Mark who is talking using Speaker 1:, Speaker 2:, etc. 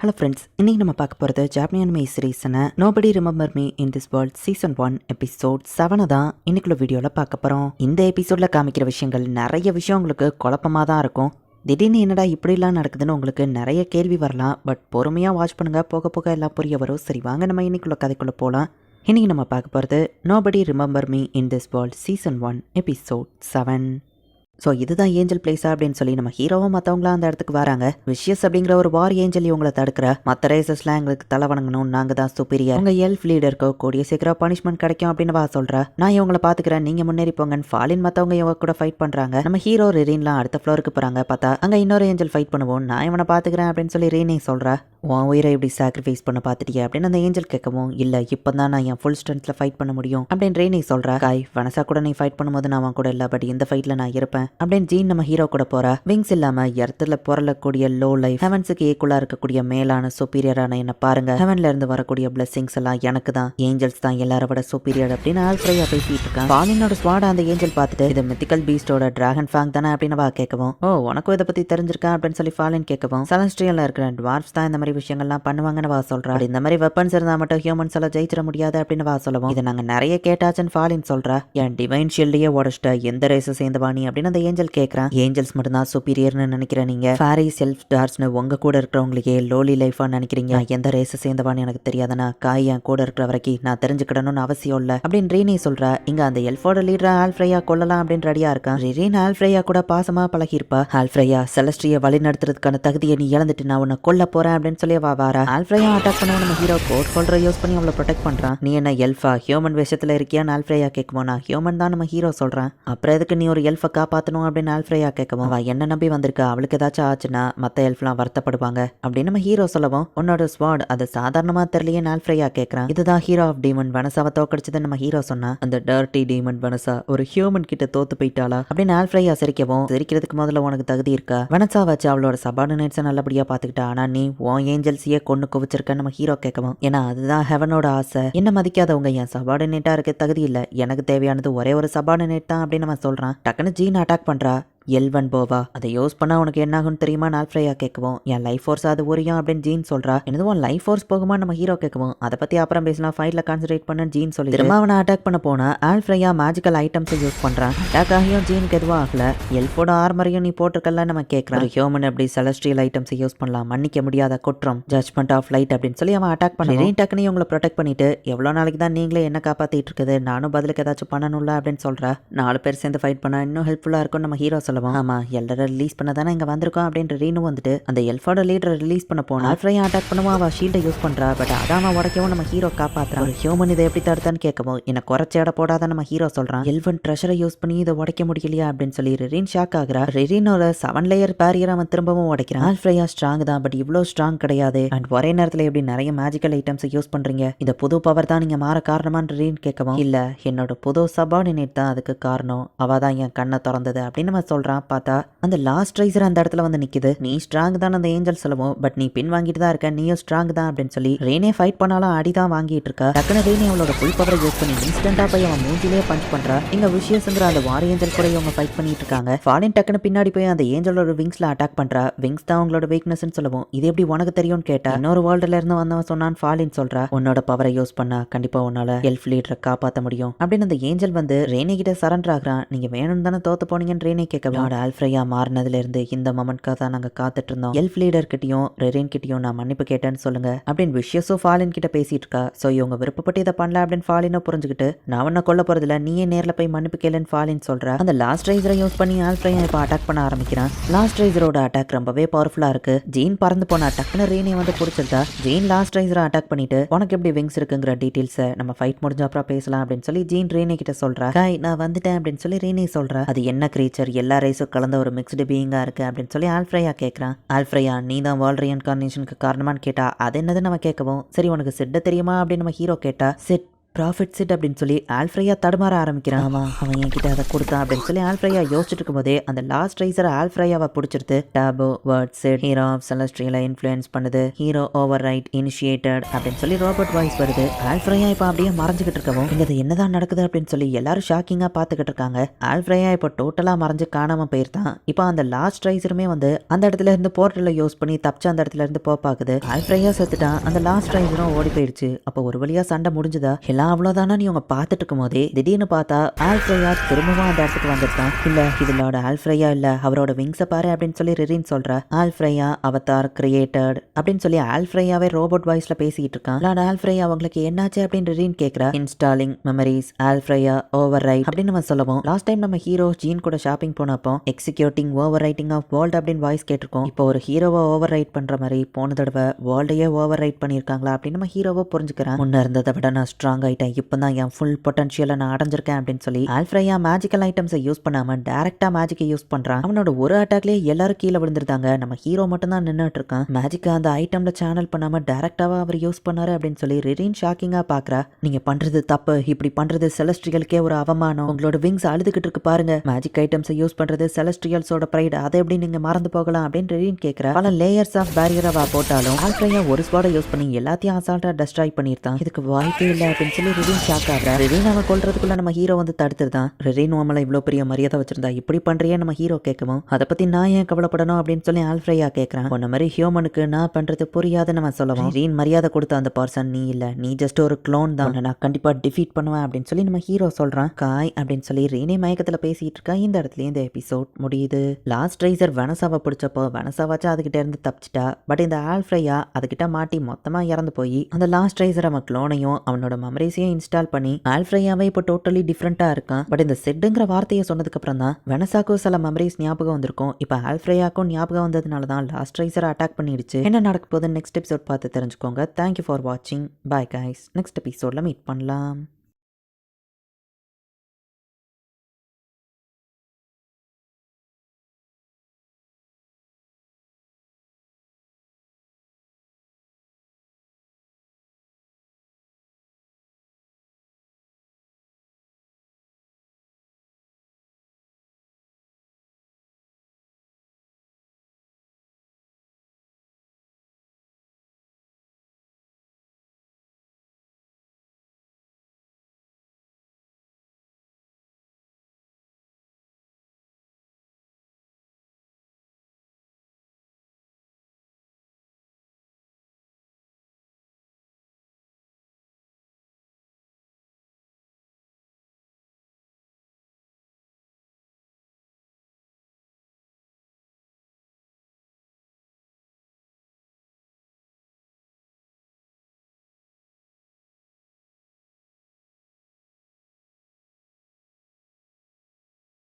Speaker 1: Hello friends இன்றைக்கி நம்ம பார்க்க போகிறது ஜாப்னியன் மே சீரீஸான nobody remember me in this world season one episode செவனை தான் இன்னைக்குள்ள வீடியோவில் பார்க்க போகிறோம் இந்த எபிசோடில் காமிக்கிற விஷயங்கள் நிறைய விஷயம் உங்களுக்கு குழப்பமாக தான் இருக்கும். திடீர்னு என்னடா இப்படிலாம் நடக்குதுன்னு உங்களுக்கு நிறைய கேள்வி வரலாம். பட் பொறுமையாக வாட்ச் பண்ணுங்க. போக போக எல்லாம் புரிய வரும். சரி வாங்க நம்ம இன்னைக்குள்ள கதைக்குள்ளே போகலாம் இன்றைக்கி நம்ம பார்க்க போகிறது nobody remember me in this world season one episode seven so இதுதான் ஏஞ்சல் பிளேஸா அப்படின்னு சொல்லி நம்ம ஹீரோவும் மற்றவங்களாம் அந்த இடத்துக்கு வராங்க. விஷயஸ் அப்படிங்கிற ஒரு வார் ஏஞ்சல் இவங்களை தடுக்கிற. மற்ற ரேசஸ்லாம் எங்களுக்கு தலை வணங்கணும். நாங்கள் தான் சுப்பீரியர் உங்கள் எல்ஃப் லீடருக்கு கூடிய சீக்கிரம் பனிஷ்மெண்ட் கிடைக்கும் அப்படின்னு வா சொல்கிறா நான் இவங்களை பார்த்துக்கிறேன் நீங்கள் முன்னேறி போங்கன்னு ஃபாலின் மற்றவங்க இவங்க கூட ஃபைட் பண்ணுறாங்க நம்ம ஹீரோ ரெரீன்லாம் அடுத்த ஃப்ளோருக்கு போகிறாங்க பார்த்தா அங்கே இன்னொரு ஏஞ்சல் ஃபைட் பண்ணுவோம். நான் இவனை பார்த்துக்கிறேன் அப்படின்னு சொல்லி ரீனே சொல்கிறா உன் உயிரை இப்படி சாக்ரிஃபைஸ் பண்ண பார்த்துட்டியா அப்படின்னு அந்த ஏஞ்சல் கேட்கவும் இல்லை இப்போ தான் நான் என் ஃபுல் ஸ்ட்ரென்த்தில் ஃபைட் பண்ண முடியும் அப்படின்னு ரீனே சொல்கிறா காய் வனசா கூட நீ ஃபைட் பண்ணும்போது நான் அவன் கூட இல்லை. பட் இந்த ஃபைட்டில் நான் இருப்பேன். அப்படின்னு ஜீன் நம்ம ஹீரோ கூட போறா. விங்ஸ் இல்லாம இடத்துல புரளக்கூடிய லோ லைஃப் ஹெவன்ஸுக்கு ஈக்குவலா இருக்கக்கூடிய மேலான சுப்பீரியரான என்ன பாருங்க. ஹெவன்ல இருந்து வரக்கூடிய பிளெஸிங்ஸ் எல்லாம் எனக்கு தான். ஏஞ்சல்ஸ் தான் எல்லாரும் விட சுப்பீரியர் அப்படின்னு ஆல்ஃப்ரையா பேசிட்டு இருக்கான். பாலினோட ஸ்வாட அந்த ஏஞ்சல் பார்த்துட்டு இது மித்திக்கல் பீஸ்டோட டிராகன் ஃபேங் தானே அப்படின்னு வா கேட்கவும். ஓ உனக்கும் இதை பத்தி தெரிஞ்சிருக்கா அப்படின்னு சொல்லி ஃபாலின் கேட்கவும். செலஸ்ட்ரியல்ல இருக்கிற டுவார்ஃப்ஸ் தான் இந்த மாதிரி விஷயங்கள்லாம் பண்ணுவாங்கன்னு வா சொல்றா. இந்த மாதிரி வெப்பன்ஸ் இருந்தா மட்டும் ஹியூமன்ஸ் எல்லாம் ஜெயிச்சிட முடியாது அப்படின்னு வா சொல்லவும். இதை நாங்க நிறைய கேட்டாச்சுன்னு ஃபாலின் சொல்றா. என் டிவைன் ஷீல்டையே உடச்சிட்ட எந்த ரேஸை சேர்ந்தவா நீ அப்படின்னு அந்த ஏஞ்சல் கேட்குறேன் ஏஞ்சல்ஸ் மட்டும்தான் சுப்பீரியர்னு நினைக்கிறேன் நீங்க. ஃபேரி செல்ஃப் டார்ஸ்னு உங்க கூட இருக்கிறவங்களுக்கே லோலி லைஃபா நினைக்கிறீங்க. நான் எந்த ரேஸை சேர்ந்தவான்னு எனக்கு தெரியாதுன்னா காய் என் கூட இருக்கிற வரைக்கும் நான் தெரிஞ்சுக்கிடணும்னு அவசியம் இல்லை. அப்படின்னு ரீனி சொல்றா. இங்க அந்த எல்ஃபோட லீடரா ஆல்ஃப்ரையா கொள்ளலாம் அப்படின்னு ரெடியா இருக்கான். ரீன் ஆல்ஃப்ரையா கூட பாசமா பழகிருப்பா ஆல்ஃப்ரையா செலஸ்ட்ரியை வழி நடத்துறதுக்கான தகுதியை நீ இழந்துட்டு நான் உன்னை கொல்ல போறேன் அப்படின்னு சொல்லி வா வாரா. ஆல்ஃப்ரையா அட்டாக் பண்ண நம்ம ஹீரோ கோட் கொல்ற யூஸ் பண்ணி அவளை ப்ரொடெக்ட் பண்றான். நீ என்ன எல்ஃபா ஹியூமன் விஷயத்துல இருக்கியான்னு ஆல்ஃப்ரையா கேட்குமோ நான் ஹியூமன் தான் நம்ம ஹீரோ சொல்றேன். அப்புறம் எதுக்கு நீ ஒரு எல்ஃபை காப்பாத்தணும் அப்படின்னு ஆல்ஃப்ரையா கேட்கவும் அவள் என்ன நம்பி வந்திருக்கா? அவளுக்கு ஏதாச்சும் ஆச்சுன்னா மற்ற எல்ஃப்லாம் வருத்தப்படுவாங்க. அப்படின்னு நம்ம ஹீரோ சொல்லவும் உன்னோட ஸ்வாட் அது சாதாரணமாக தெரியலையே ஆல்ஃப்ரையா கேட்குறான். இதுதான் ஹீரோ ஆஃப் டீமன் வனசாவை தோக்கடிச்சது நம்ம ஹீரோ சொன்னா அந்த டர்ட்டி டீமன் வனசா ஒரு ஹியூமன் கிட்ட தோத்து போயிட்டாளா? அப்படின்னு ஆல்ஃப்ரையா சிரிக்கவும் சிரிக்கிறதுக்கு முதல்ல உனக்கு தகுதி இருக்கா? வனசா வச்சு அவளோட சபார்டினேட்ஸை நல்லபடியா பாத்துக்கிட்டா ஆனா நீ உன் ஏஞ்சல்ஸையே கொண்டு குவிச்சிருக்க நம்ம ஹீரோ கேட்கவும் ஏன்னா அதுதான் ஹெவனோட ஆசை. என்ன மதிக்காதவங்க என் சபார்டினேட்டா இருக்க தகுதி இல்லை எனக்கு தேவையானது ஒரே ஒரு சபார்டினேட் தான் அப்படின்னு நம்ம சொல்றான். டக்குன்னு ஜீன் அட்டாக் பண்றா? எல்வன் போவா அதை யூஸ் பண்ணா உனக்கு என்ன ஆகும்னு தெரியுமா நால்ஃப்ரையா கேட்கவும் என் லைஃப் ஃபோர்ஸ் அது உரியும் அப்படின்னு ஜீன் சொல்றா. என்னது உன் லைஃப் ஃபோர்ஸ் போகுமா? நம்ம ஹீரோ கேட்கவும் அதை பத்தி அப்புறம் பேசலாம். ஃபைட்ல கான்சன்ட்ரேட் பண்ண ஜீன் சொல்லி திரும்ப அவனை அட்டாக் பண்ண போனா ஆல்ஃப்ரையா மேஜிக்கல் ஐட்டம்ஸ் யூஸ் பண்றான். அட்டாக் ஆகியும் ஜீனுக்கு எதுவும் ஆகல. எல்ஃபோட ஆர்மரையும் நீ போட்டிருக்கல நம்ம கேட்கறான் ஹியூமன் எப்படி செலஸ்ட்ரியல் ஐட்டம்ஸ் யூஸ் பண்ணலாம். மன்னிக்க முடியாத குற்றம். ஜட்மெண்ட் ஆஃப் லைட் அப்படின்னு சொல்லி அவன் அட்டாக் பண்ணி நீ டக்குனு உங்களை ப்ரொடெக்ட் பண்ணிட்டு எவ்வளோ நாளைக்கு தான் நீங்களே என்ன காப்பாத்திட்டு இருக்குது? நானும் பதிலுக்கு ஏதாச்சும் பண்ணணும்ல? அப்படின்னு சொல்றா. நாலு பேர் சேர்ந்து ஃபைட் பண்ணா இன்னும் ஹெல்ப்ஃபுல்லா இருக்கும் நம்ம ஹீரோ சொல்லவும் ஆமா எல்லாரும் ரிலீஸ் பண்ண தானே இங்க வந்திருக்கோம் அப்படின்ற ரீனு வந்துட்டு அந்த எல்ஃபோட லீடரை ரிலீஸ் பண்ண போனா ஆல்ஃப்ரையா அட்டாக் பண்ணுவோம் அவ ஷீல்டை யூஸ் பண்றா? பட் அதான் அவன் உடைக்கவும் நம்ம ஹீரோ காப்பாத்துறான். ஒரு ஹியூமன் இதை எப்படி தடுத்தான்னு கேட்கவும் என்ன குறைச்ச இட போடாத நம்ம ஹீரோ சொல்றான். எல்வன் ட்ரெஷரை யூஸ் பண்ணி இதை உடைக்க முடியலையா அப்படின்னு சொல்லி ரெரின் ஷாக் ஆகுறா. ரெரினோட செவன் லேயர் பேரியர் அவன் திரும்பவும் உடைக்கிறான். ஆல்ஃப்ரையா ஸ்ட்ராங் தான்? பட் இவ்வளோ ஸ்ட்ராங் கிடையாது. அண்ட் ஒரே நேரத்தில் எப்படி நிறைய மேஜிக்கல் ஐட்டம்ஸ் யூஸ் பண்றீங்க? இந்த புது பவர் தான் நீங்க மாற காரணமான்னு ரீன் கேட்கவும் இல்ல என்னோட புது சபார்டினேட் தான் அதுக்கு காரணம். அவ தான் என் கண்ணை திறந்தது அப்படின்னு நம்ம சொல்கிறான் பார்த்தா அந்த லாஸ்ட் ரைசர் அந்த இடத்துல வந்து நிக்குது. நீ ஸ்ட்ராங் தான் அந்த ஏஞ்சல் சொல்லவும். பட் நீ பின் வாங்கிட்டு தான் இருக்க. நீயும் ஸ்ட்ராங் தான் அப்படின்னு சொல்லி ரேனே ஃபைட் பண்ணாலும் அடி தான் வாங்கிட்டு இருக்கா. டக்குனு ரேனே அவளோட ஃபுல் பவரை யூஸ் பண்ணி இன்ஸ்டன்டா போய் அவன் மூஞ்சிலே பஞ்ச் பண்றா. இங்க விஷயசுங்கிற அந்த வார் ஏஞ்சல் கூட இவங்க ஃபைட் பண்ணிட்டு இருக்காங்க. ஃபாலின் டக்குனு பின்னாடி போய் அந்த ஏஞ்சலோட விங்ஸ்ல அட்டாக் பண்றா. விங்ஸ் தான் அவங்களோட வீக்னஸ்னு சொல்லவும். இது எப்படி உனக்கு தெரியும்னு கேட்டா? இன்னொரு வேர்ல்டுல இருந்து வந்தவன் சொன்னான். ஃபாலின் சொல்றா. உன்னோட பவரை யூஸ் பண்ணா கண்டிப்பா உன்னால எல்ஃப் லீடரை காப்பாற்ற முடியும். அப்படின்னு அந்த ஏஞ்சல் வந்து ரேனே கிட்ட சரண்டர் ஆகுறான். நீங்க வேணும் தானே தோத்து போனீங்கன்னு ரேனே கேட்க ஆல்ஃப்ரையா மாறினதுலேருந்து இந்த மொமெண்ட்காக தான் நாங்கள் காத்துட்டு இருந்தோம் எல்ஃப் லீடர் கிட்டயும் ரெரின் கிட்டயும் நான் மன்னிப்பு கேட்டேன்னு சொல்லுங்க. அப்படின்னு விஷயஸும் ஃபாலின் கிட்ட பேசிட்டு இருக்கா ஸோ இவங்க விருப்பப்பட்டு இதை பண்ணல அப்படின்னு ஃபாலினோ புரிஞ்சுக்கிட்டு நான் உன்னை கொல்ல போறதில்ல நீயே நேர்ல போய் மன்னிப்பு கேளுன்னு ஃபாலின் சொல்ற. அந்த லாஸ்ட் ரைசரை யூஸ் பண்ணி ஆல்ஃப்ரையா இப்போ அட்டாக் பண்ண ஆரம்பிக்கிறான். லாஸ்ட் ரைசரோட அட்டாக் ரொம்பவே பவர்ஃபுல்லா இருக்கு. ஜீன் பறந்து போன டக்குன்னு ரீனே வந்து பிடிச்சிருந்தா ஜீன் லாஸ்ட் ரைசரை அட்டாக் பண்ணிட்டு உனக்கு எப்படி விங்ஸ் இருக்குங்கிற டீட்டெயில்ஸை நம்ம ஃபைட் முடிஞ்ச அப்புறம் பேசலாம் அப்படின்னு சொல்லி ஜீன் ரீனே கிட்ட சொல்றா. காய் நான் வந்துட்டேன் அப்படின்னு சொல்லி ரீனே சொல்றா. அது என்ன கிரீச்சர் எல்லாரும் ரைஸும் கலந்த ஒரு மிக்ஸ்டு பீயிங்காக இருக்கு அப்படின்னு சொல்லி ஆல்ஃப்ரையா கேட்குறான் ஆல்ஃப்ரையா நீ தான் வேர்ல்ட் ரீஎன்கார்னேஷனுக்கு காரணமான்னு கேட்டா அது என்னது நம்ம கேட்கவும் சரி உனக்கு செட்ட தெரியுமா அப்படின்னு நம்ம ஹீரோ கேட்டா செட் ப்ராஃபிட் சிட் அப்படின்னு சொல்லி ஆல்ஃப்ரையா தடுமாற ஆரம்பிக்கிறான். ஆமா அவன் என்கிட்ட அதை கொடுத்தான் அப்படின்னு சொல்லி ஆல்ஃப்ரையா யோசிச்சுட்டு இருக்கும்போதே அந்த லாஸ்ட் ரைசர் ஆல்ஃப்ரையாவை பிடிச்சிருது டாபோ வேர்ட் செட் ஹீரோ ஆஃப் செலஸ்ட்ரியலை இன்ஃப்ளூயன்ஸ் பண்ணுது. ஹீரோ ஓவர் ரைட் இனிஷியேட்டட் அப்படின்னு சொல்லி ரோபோட் வாய்ஸ் வருது. ஆல்ஃப்ரையா இப்போ அப்படியே மறைஞ்சுக்கிட்டு இருக்கவும் இங்கே என்னதான் நடக்குது? அப்படின்னு சொல்லி எல்லாரும் ஷாக்கிங்கா பார்த்துக்கிட்டு இருக்காங்க. ஆல்ஃப்ரையா இப்போ டோட்டலா மறைஞ்சு காணாம போயிருந்தான் இப்போ அந்த லாஸ்ட் ரைசருமே வந்து அந்த இடத்துல இருந்து போர்ட்டல யூஸ் பண்ணி தப்பிச்சு அந்த இடத்துல இருந்து போ பாக்குது ஆல்ஃப்ரையா செத்துட்டான். அந்த லாஸ்ட் ரைசரும் ஓடி போயிடுச்சு. அப்போ ஒரு வழியா சண்டை முடிஞ்சுதா? எல்லாம் அவ்வளவுதானா நீ உங்க பார்த்துட்டு இருக்கும் போதே திடீர்னு பார்த்தா ஆல்ஃப்ரையா திரும்பவும் அந்த இடத்துக்கு வந்திருக்கான். இல்ல இதுலோட ஆல்ஃப்ரையா இல்ல அவரோட விங்ஸை பாரு அப்படின்னு சொல்லி ரிரின் சொல்ற. ஆல்ஃப்ரையா அவதார் கிரியேட்டட் அப்படின்னு சொல்லி ஆல்ஃப்ரையாவே ரோபோட் வாய்ஸ்ல பேசிட்டு இருக்கான். நான் ஆல்ஃப்ரையா அவங்களுக்கு என்னாச்சு? அப்படின்னு ரிரின் கேக்குறா. இன்ஸ்டாலிங் மெமரிஸ் ஆல்ஃப்ரையா ஓவர் ரைட் அப்படின்னு நம்ம சொல்லவும். லாஸ்ட் டைம் நம்ம ஹீரோ ஜீன் கூட ஷாப்பிங் போனப்போ executing overwriting of world அப்படின்னு வாய்ஸ் கேட்டிருக்கோம். இப்போ ஒரு ஹீரோவை ஓவர் ரைட் பண்ற மாதிரி போன தடவை வேர்ல்டையே ஓவர் ரைட் பண்ணியிருக்காங்களா அப்படின்னு நம்ம ஹீரோவை புரிஞ்சுக்கிறேன். முன்ன இருந்ததை விட நான் ஸ்ட்ராங் ஆயிட்டேன். இப்போ தான் என் ஃபுல் பொட்டன்ஷியலை நான் அடைஞ்சிருக்கேன் அப்படின்னு சொல்லி ஆல்ஃப்ரையா மேஜிக்கல் ஐட்டம்ஸை யூஸ் பண்ணாம டேரக்டாக மேஜிக்கை யூஸ் பண்றான். அவனோட ஒரு அட்டாக்லேயே எல்லாரும் கீழே விழுந்திருந்தாங்க. நம்ம ஹீரோ மட்டும் தான் நின்றுட்டு இருக்கான் மேஜிக்கை அந்த ஐட்டம்ல சேனல் பண்ணாம டேரக்டாவா அவர் யூஸ் பண்ணாரு அப்படின்னு சொல்லி ரிரின் ஷாக்கிங்கா பாக்குறா. நீங்க பண்றது தப்பு. இப்படி பண்றது செலஸ்ட்ரியலுக்கே ஒரு அவமானம். உங்களோட விங்ஸ் அழுதுகிட்டு இருக்கு பாருங்க. மேஜிக் ஐட்டம்ஸை யூஸ் பண்றது செலஸ்ட்ரியல்ஸோட ப்ரைடு அதை எப்படி நீங்க மறந்து போகலாம்? அப்படின்னு ரிரின் கேட்குறா பல லேயர்ஸ் ஆஃப் பேரியரவா போட்டாலும் ஆல்ஃப்ரையா ஒரு ஸ்பாட யூஸ் பண்ணி எல்லாத்தையும் அசால்ட்டாக டெஸ்ட்ராய் பண்ணியிருந்தான். இதுக்கு வாய்ப்பே இல்லை அப்படின்னு சொல்லி ரிரின் ஷாக் ஆகுறா? ரிரின் அவன் கொள்றதுக்குள்ள நம்ம ஹீரோ வந்து தடுத்துருதான் ரிரின் நம்மள இவ்வளோ பெரிய மரியாதை வச்சிருந்தா இப்படி பண்றியே நம்ம ஹீரோ கேட்கவும் அதை பத்தி நான் ஏன் கவலைப்படணும் அப்படின்னு சொல்லி ஆல்ஃப்ரையா கேட்கறான் உன்ன மாதிரி ஹியூமனுக்கு நான் பண்றது புரியாதுன்னு நம்ம சொல்லுவோம் ரிரின் மரியாதை கொடுத்த அந்த பர்சன் நீ இல்ல. நீ ஜஸ்ட் ஒரு க்ளோன் தான். நான் கண்டிப்பா டிஃபீட் பண்ணுவேன் அப்படின்னு சொல்லி நம்ம ஹீரோ சொல்றான். காய் அப்படின்னு சொல்லி ரீனே மயக்கத்துல பேசிட்டு இருக்கா. இந்த இடத்துல இந்த எபிசோட் முடியுது. லாஸ்ட் ரைசர் வெனசாவை பிடிச்சப்போ வெனசாவாச்சும் அதுகிட்ட இருந்து தப்பிச்சிட்டா. பட் இந்த ஆல்ஃப்ரையா அதுகிட்ட மாட்டி மொத்தமா இறந்து போய் அந்த லாஸ்ட் ரைசர் அவன் க்ளோனையும் அவனோட மெமரிஸையும் இன்ஸ்டால் பண்ணி ஆல்ஃப்ரையாவே இப்போ டோட்டலி டிஃப்ரெண்ட்டாக இருக்கான். பட் இந்த செட்டுங்கிற வார்த்தையை சொன்னதுக்கு அப்புறம் தான் வெனசாக்கும் சில மெமரிஸ் ஞாபகம் வந்திருக்கும். இப்போ ஆல்ஃப்ரையாக்கும் ஞாபகம் வந்ததுனால தான் லாஸ்ட் ரைசரை அட்டாக் பண்ணிடுச்சு. என்ன நடக்க போகுது நெக்ஸ்ட் எபிசோட் பார்த்து தெரிஞ்சுக்கோங்க. தேங்க்யூ ஃபார் வாட்சிங் பாய் கைஸ் நெக்ஸ்ட் எபிசோடில் மீட் பண்ணலாம்.